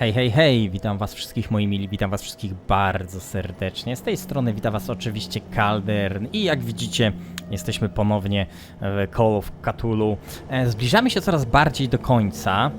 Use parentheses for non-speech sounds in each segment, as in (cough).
Hej, hej, hej, witam was wszystkich moi mili, witam was wszystkich bardzo serdecznie. Z tej strony witam was oczywiście Kaldern i jak widzicie jesteśmy ponownie w Call of Cthulhu. E, Zbliżamy się coraz bardziej do końca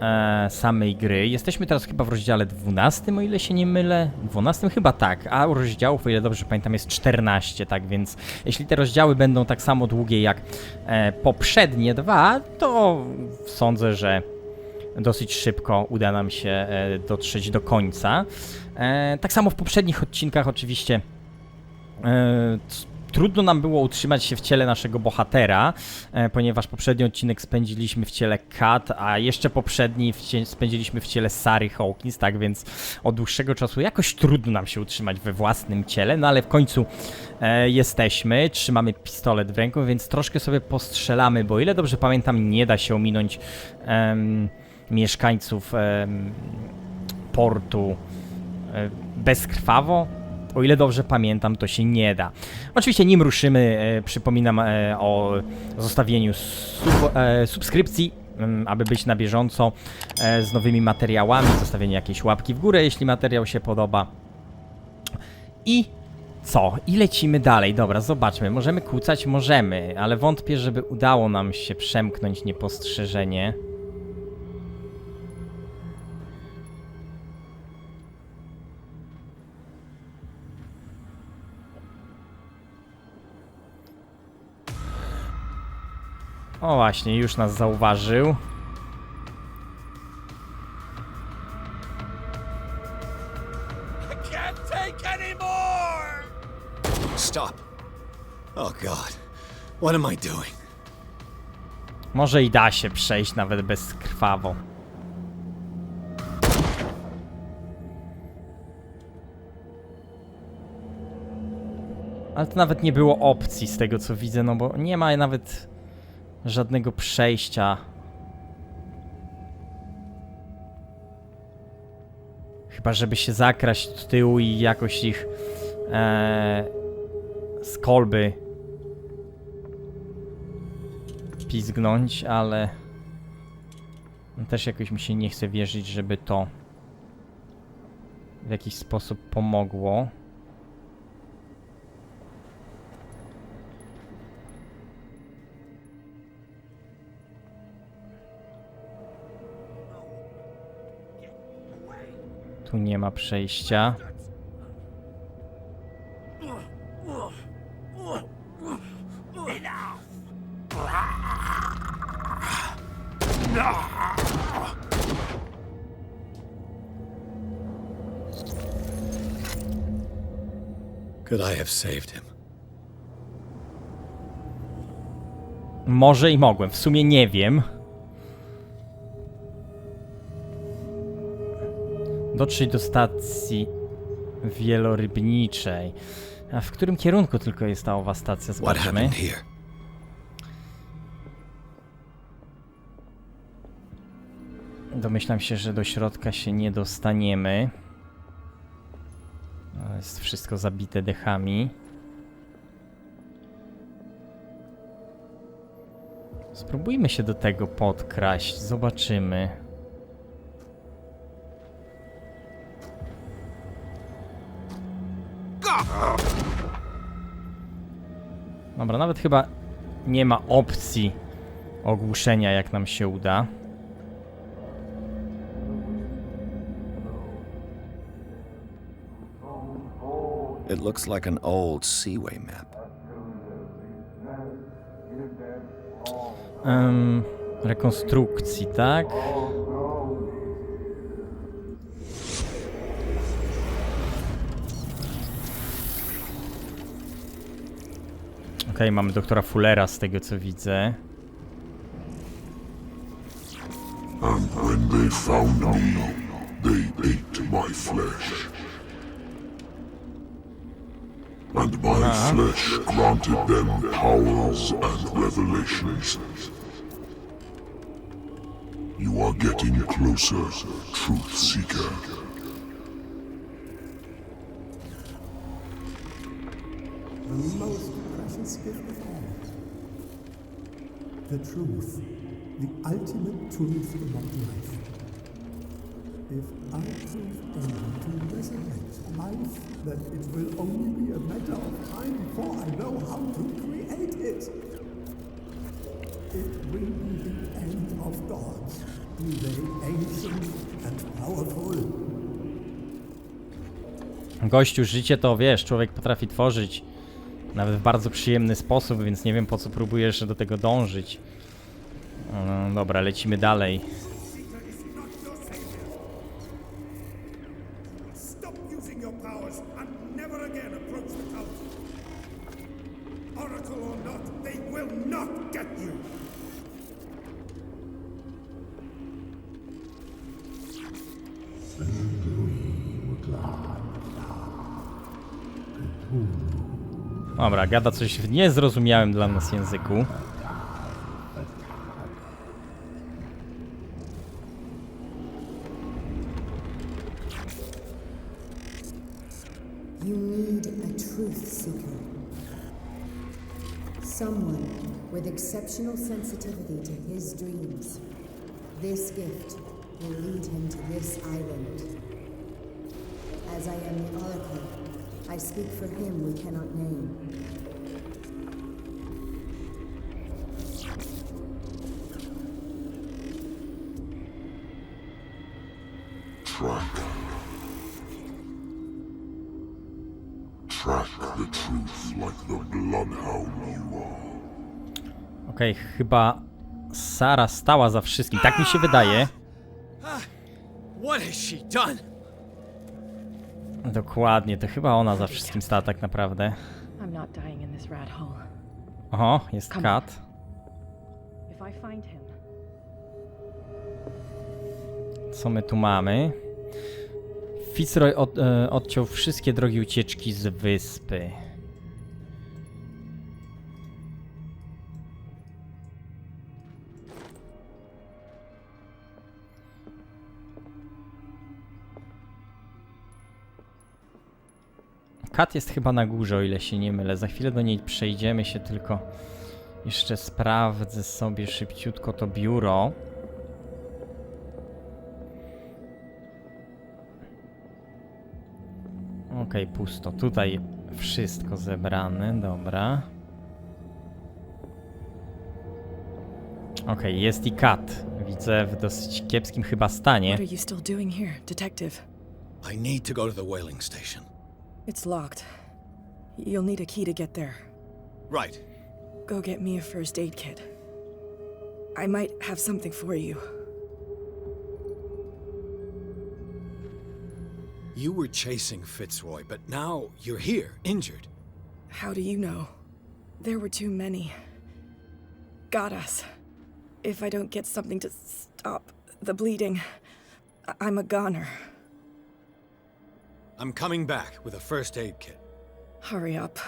e, samej gry. Jesteśmy teraz chyba w rozdziale 12, o ile się nie mylę. 12 chyba tak, a rozdziałów, o ile dobrze pamiętam, jest 14, tak więc jeśli te rozdziały będą tak samo długie jak e, poprzednie dwa, to sądzę, że dosyć szybko uda nam się e, dotrzeć do końca. E, tak samo w poprzednich odcinkach oczywiście e, trudno nam było utrzymać się w ciele naszego bohatera, ponieważ poprzedni odcinek spędziliśmy w ciele Kat, a jeszcze poprzedni spędziliśmy w ciele Sary Hawkins, tak więc od dłuższego czasu jakoś trudno nam się utrzymać we własnym ciele, no ale w końcu jesteśmy, trzymamy pistolet w ręku, więc troszkę sobie postrzelamy, bo ile dobrze pamiętam nie da się ominąć em, mieszkańców portu e, bezkrwawo. O ile dobrze pamiętam, to się nie da. Oczywiście nim ruszymy, e, przypominam e, o zostawieniu sub, subskrypcji, em, aby być na bieżąco z nowymi materiałami, zostawienie jakiejś łapki w górę, jeśli materiał się podoba. I co? I lecimy dalej. Dobra, zobaczmy. Możemy kłócać? Możemy, ale wątpię, żeby udało nam się przemknąć niepostrzeżenie. O właśnie, już nas zauważył. Stop. Oh god. What am I doing? Może i da się przejść nawet bezkrwawo. Ale to nawet nie było opcji z tego co widzę, no bo nie ma nawet żadnego przejścia. Chyba żeby się zakraść od tyłu i jakoś ich e, z kolby pizgnąć, ale też jakoś mi się nie chce wierzyć, żeby to w jakiś sposób pomogło. Tu nie ma przejścia. Could I have saved him? Może i mogłem, w sumie nie wiem. Dotrzeć do stacji wielorybniczej. A w którym kierunku tylko jest ta owa stacja? Here? Domyślam się, że do środka się nie dostaniemy. Jest wszystko zabite dechami. Spróbujmy się do tego podkraść, zobaczymy. Dobra, nawet chyba nie ma opcji ogłuszenia, jak nam się uda. It looks like an old Seaway map. Em, rekonstrukcji, tak? Mamy doktora Fullera z tego co widzę. And when they found me, they ate my flesh. And my flesh granted them powers and revelations. You are getting closer, Truth Seeker. the most gift of all. The truth, the ultimate truth about life. If I prove able to resurrect life, then it will only be a matter of time before I know how to create it. It will be the end of gods, be they ancient and powerful. Gościu, życie to wiesz, człowiek potrafi tworzyć nawet w bardzo przyjemny sposób, więc nie wiem po co próbujesz do tego dążyć. No, dobra, lecimy dalej. Dobra, gada coś w niezrozumiałym dla nas języku. Track. Track the truth like the bloodhound you are. Okej, chyba Sara stała za wszystkim. Tak mi się wydaje. What has she done? Dokładnie, to chyba ona za wszystkim stała tak naprawdę. I'm not dying in this rat hole. Oho, jest kat. If I find him, Co my tu mamy? Fitzroy od, e, odciął wszystkie drogi ucieczki z wyspy. Kat jest chyba na górze, o ile się nie mylę. Za chwilę do niej przejdziemy się, tylko jeszcze sprawdzę sobie szybciutko to biuro. Okej, pusto. Tutaj wszystko zebrane, dobra. Okej, jest i kat. Widzę w dosyć kiepskim chyba stanie. What are you still doing here, Detective? I need to go to the whaling station. It's locked. You'll need a key to get there. Right. Go get me a first aid kit. I might have something for you. You were chasing Fitzroy, but now you're here, injured. How do you know? There were too many. Got us. If I don't get something to stop the bleeding, I- I'm a goner. I'm coming back with a first aid kit. Hurry up.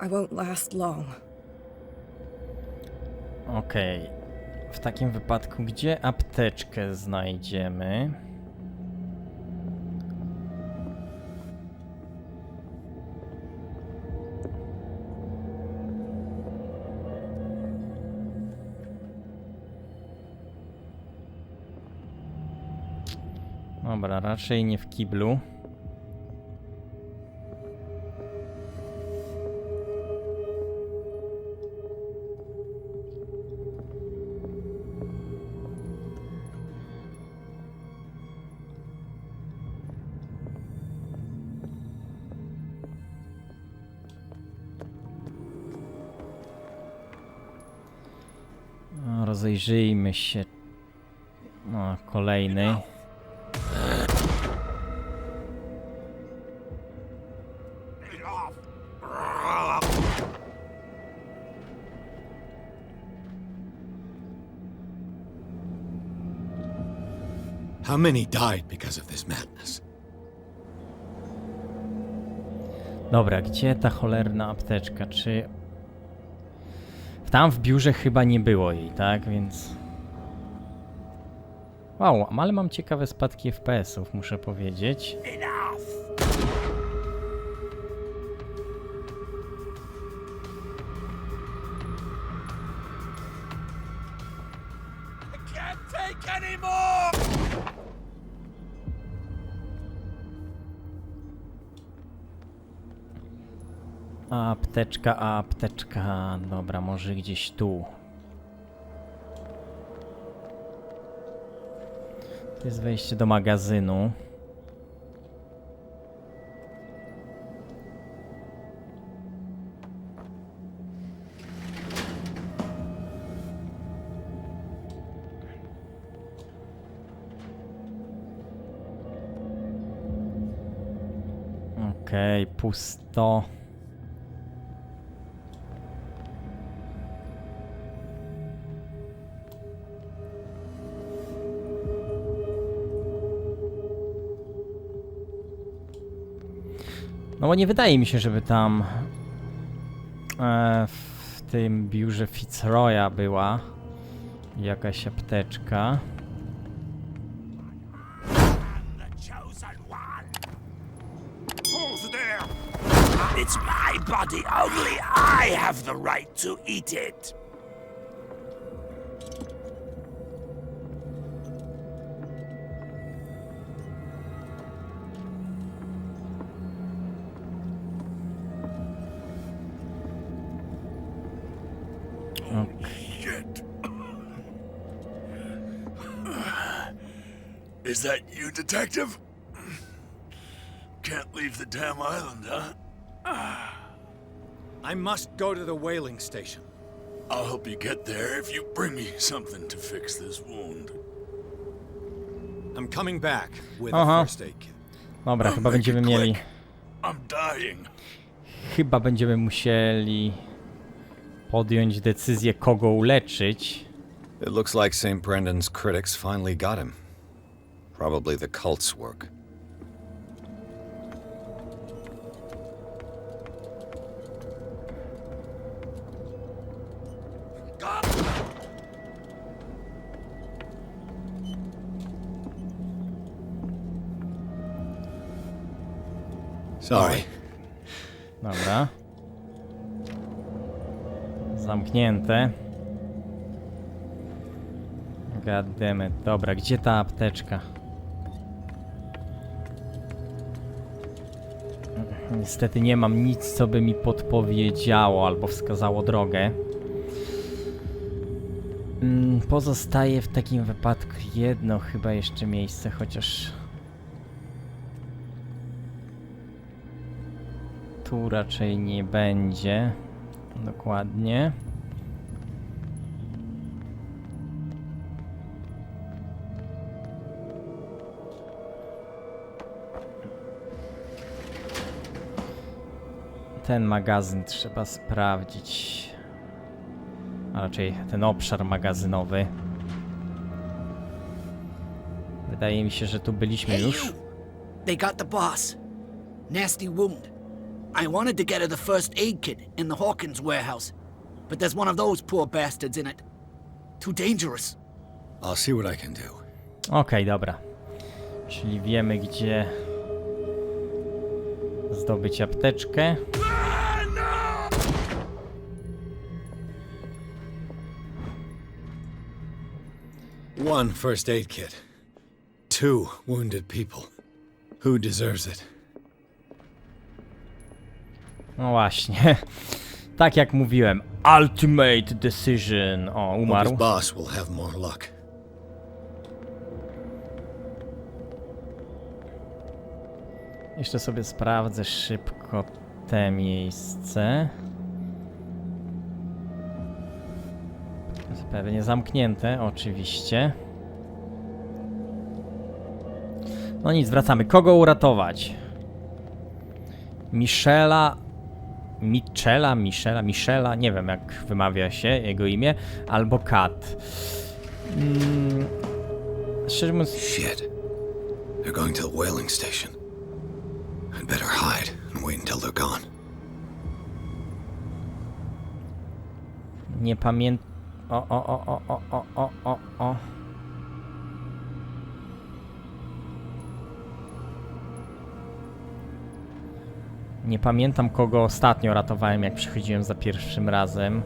I won't last long. Okej. W takim wypadku, gdzie apteczkę znajdziemy? Dobra, raczej nie w kiblu. Rozejrzyjmy się. No, kolejny. How many died because of this madness? Dobra, gdzie ta cholerna apteczka? Czy. Tam w biurze chyba nie było jej, tak? Więc. Wow, ale mam ciekawe spadki FPS-ów, muszę powiedzieć. Apteczka, apteczka. Dobra, może gdzieś tu. To jest wejście do magazynu. Okej, pusto. No bo nie wydaje mi się, żeby tam e, w tym biurze Fitzroya była jakaś apteczka. It's my body. Only I have the right to eat it. Is that you, detective? Can't leave the damn island, huh? (sighs) I must go to the whaling station. I'll help you get there if you bring me something to fix this wound. I'm coming back with Uh-huh. a first aid kit. Dobra, chyba będziemy mieli. I'm dying. Chyba będziemy musieli podjąć decyzję, kogo uleczyć. It looks like St. Brendan's critics finally got him. Probably the cult's work. Sorry. Dobra. Zamknięte. Goddammit. Dobra, gdzie ta apteczka? Niestety nie mam nic, co by mi podpowiedziało albo wskazało drogę. Mm, Pozostaje w takim wypadku jedno chyba jeszcze miejsce, chociaż tu raczej nie będzie. Dokładnie. Ten magazyn trzeba sprawdzić. A raczej ten obszar magazynowy. Wydaje mi się, że tu byliśmy już. They got the boss. Nasty wound. I wanted to get her the first aid kit in the Hawkins warehouse, but there's one of those poor bastards in it. Too dangerous. I'll see what I can do. Okej, dobra. Czyli wiemy, gdzie zdobyć apteczkę. One first aid kit. Two wounded people. Who deserves it? No właśnie. (laughs) Tak jak mówiłem. Ultimate decision. O, Hope his umarł. boss will have more luck. Jeszcze sobie sprawdzę szybko te miejsce. Pewnie zamknięte, oczywiście. No nic, wracamy. Kogo uratować? Michela. Michela, Michela, Michela, nie wiem jak wymawia się jego imię, albo Kat. Mm, szczerze mówiąc, Shit. They're going to the whaling station. I'd better hide and wait until they're gone. Nie pamiętam. O, o, o, o, o, o, o, o, o. Nie pamiętam kogo ostatnio ratowałem, jak przychodziłem za pierwszym razem.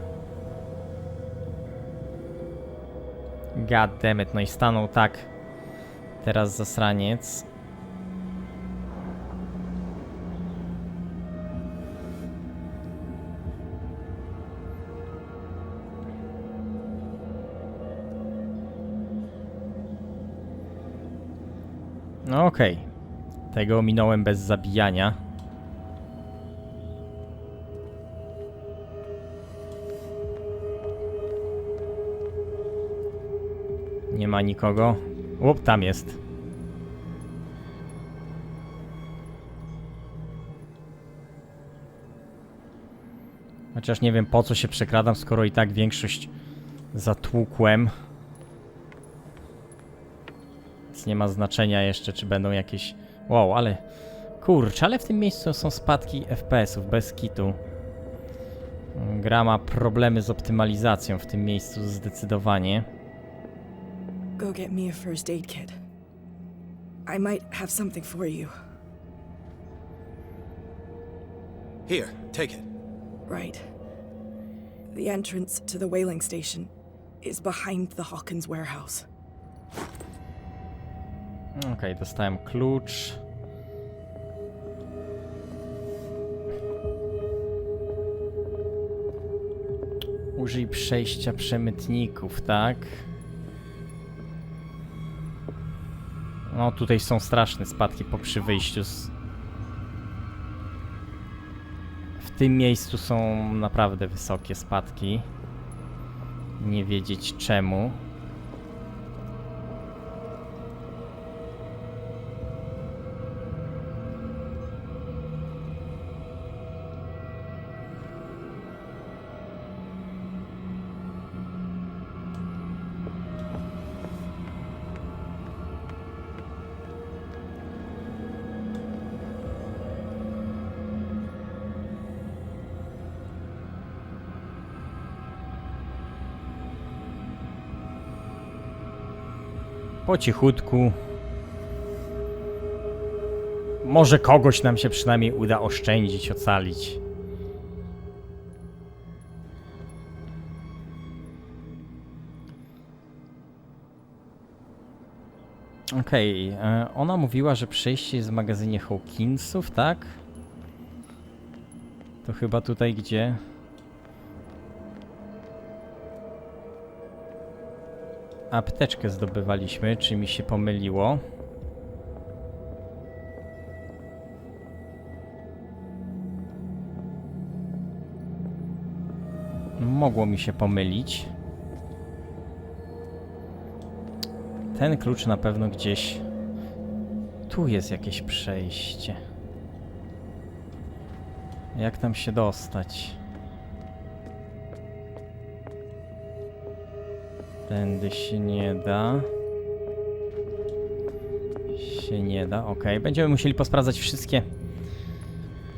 God damn it, no i stanął tak. Teraz zasraniec. Okej. Tego ominąłem bez zabijania. Nie ma nikogo. Łup, tam jest. Chociaż nie wiem po co się przekradam, skoro i tak większość zatłukłem. Więc nie ma znaczenia jeszcze, czy będą jakieś... Wow, ale... Kurczę, ale w tym miejscu są spadki FPS-ów, bez kitu. Gra ma problemy z optymalizacją w tym miejscu zdecydowanie. Go get me a first aid kit. I might have something for you. Here, take it. Right. The entrance to the whaling station is behind the Hawkins warehouse. Okej, dostałem klucz. Użyj przejścia przemytników, tak? No, tutaj są straszne spadki po przy wyjściu z... W tym miejscu są naprawdę wysokie spadki. Nie wiedzieć czemu. Po cichutku. Może kogoś nam się przynajmniej uda oszczędzić, ocalić. Okej, e, ona mówiła, że przejście jest w magazynie Hawkinsów, tak? To chyba tutaj gdzie? Apteczkę zdobywaliśmy, czy mi się pomyliło? Mogło mi się pomylić. Ten klucz na pewno gdzieś... Tu jest jakieś przejście. Jak tam się dostać? Tędy się nie da. Się nie da, ok. Będziemy musieli posprawdzać wszystkie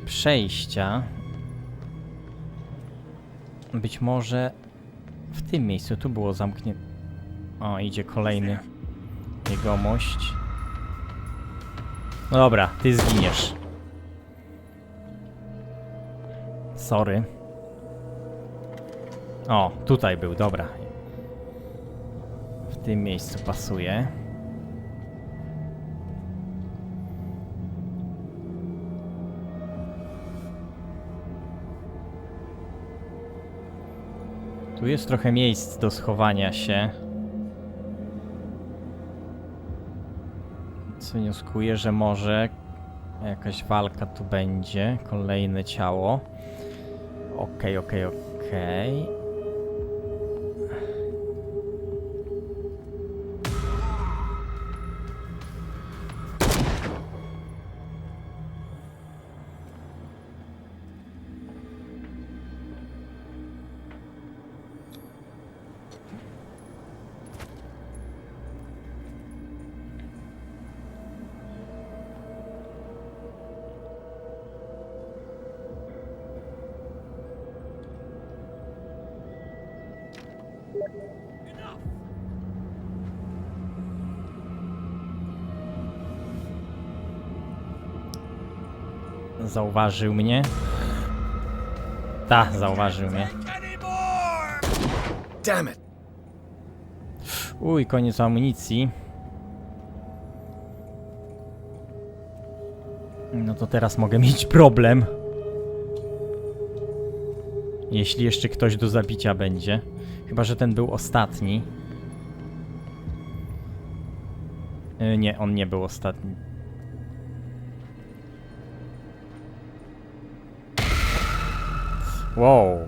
przejścia. Być może w tym miejscu tu było zamknięte. O, idzie kolejny jegomość. No dobra, ty zginiesz. Sorry. O, tutaj był, dobra. Tym miejscu pasuje. Tu jest trochę miejsc do schowania się. Co wnioskuję, że może jakaś walka tu będzie. Kolejne ciało. Okej, okej, okej. Zauważył mnie. Ta, zauważył mnie. Damn it! Uj, koniec amunicji. No to teraz mogę mieć problem. Jeśli jeszcze ktoś do zabicia będzie. Chyba, że ten był ostatni. E, Nie, on nie był ostatni. Wow.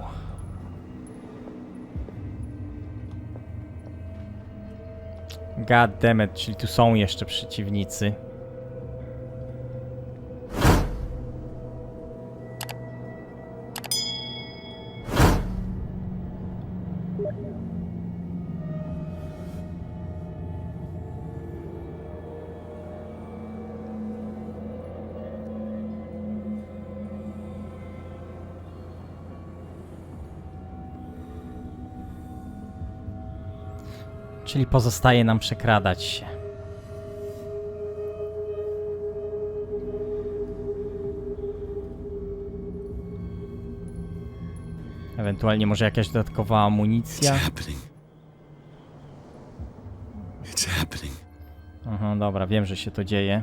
God damn it, czyli tu są jeszcze przeciwnicy. Czyli pozostaje nam przekradać się. Ewentualnie może jakaś dodatkowa amunicja. Aha, dobra, wiem, że się to dzieje.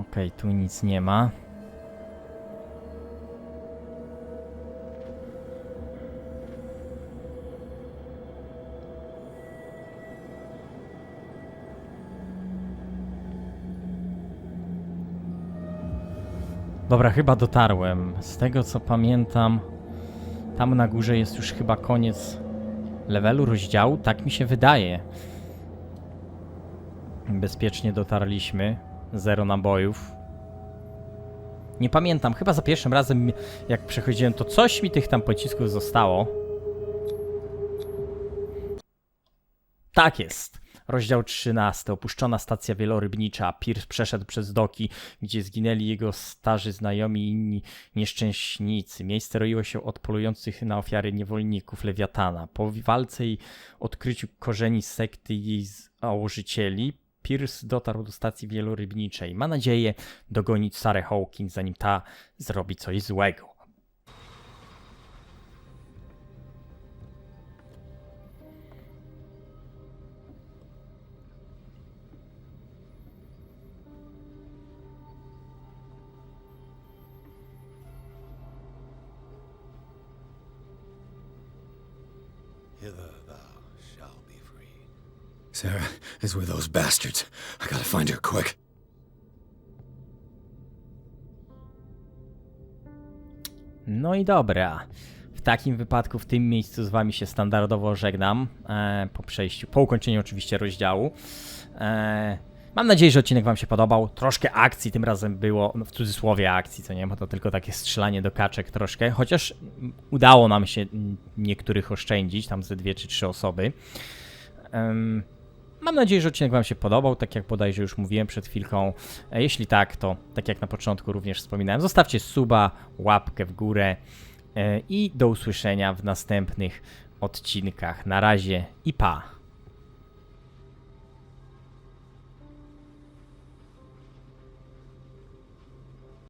Okej, tu nic nie ma. Dobra, chyba dotarłem. Z tego co pamiętam, tam na górze jest już chyba koniec levelu, rozdziału. Tak mi się wydaje. Bezpiecznie dotarliśmy. Zero nabojów. Nie pamiętam, chyba za pierwszym razem jak przechodziłem, to coś mi tych tam pocisków zostało. Tak jest. Rozdział 13. Opuszczona stacja wielorybnicza. Pierce przeszedł przez doki, gdzie zginęli jego starzy znajomi i inni nieszczęśnicy. Miejsce roiło się od polujących na ofiary niewolników Lewiatana. Po walce i odkryciu korzeni sekty jej założycieli, Pierce dotarł do stacji wielorybniczej. Ma nadzieję dogonić Sarę Hawkins, zanim ta zrobi coś złego. Sarah is with those bastards. I gotta find her quick. No i dobra. W takim wypadku w tym miejscu z wami się standardowo żegnam. E, po przejściu, po ukończeniu oczywiście rozdziału. E, mam nadzieję, że odcinek wam się podobał. Troszkę akcji tym razem było, no w cudzysłowie akcji, co nie, bo to tylko takie strzelanie do kaczek troszkę. Chociaż udało nam się niektórych oszczędzić, tam ze dwie czy trzy osoby. Em, Mam nadzieję, że odcinek Wam się podobał, tak jak bodajże już mówiłem przed chwilką. E, Jeśli tak, to tak jak na początku również wspominałem, zostawcie suba, łapkę w górę e, i do usłyszenia w następnych odcinkach. Na razie i pa!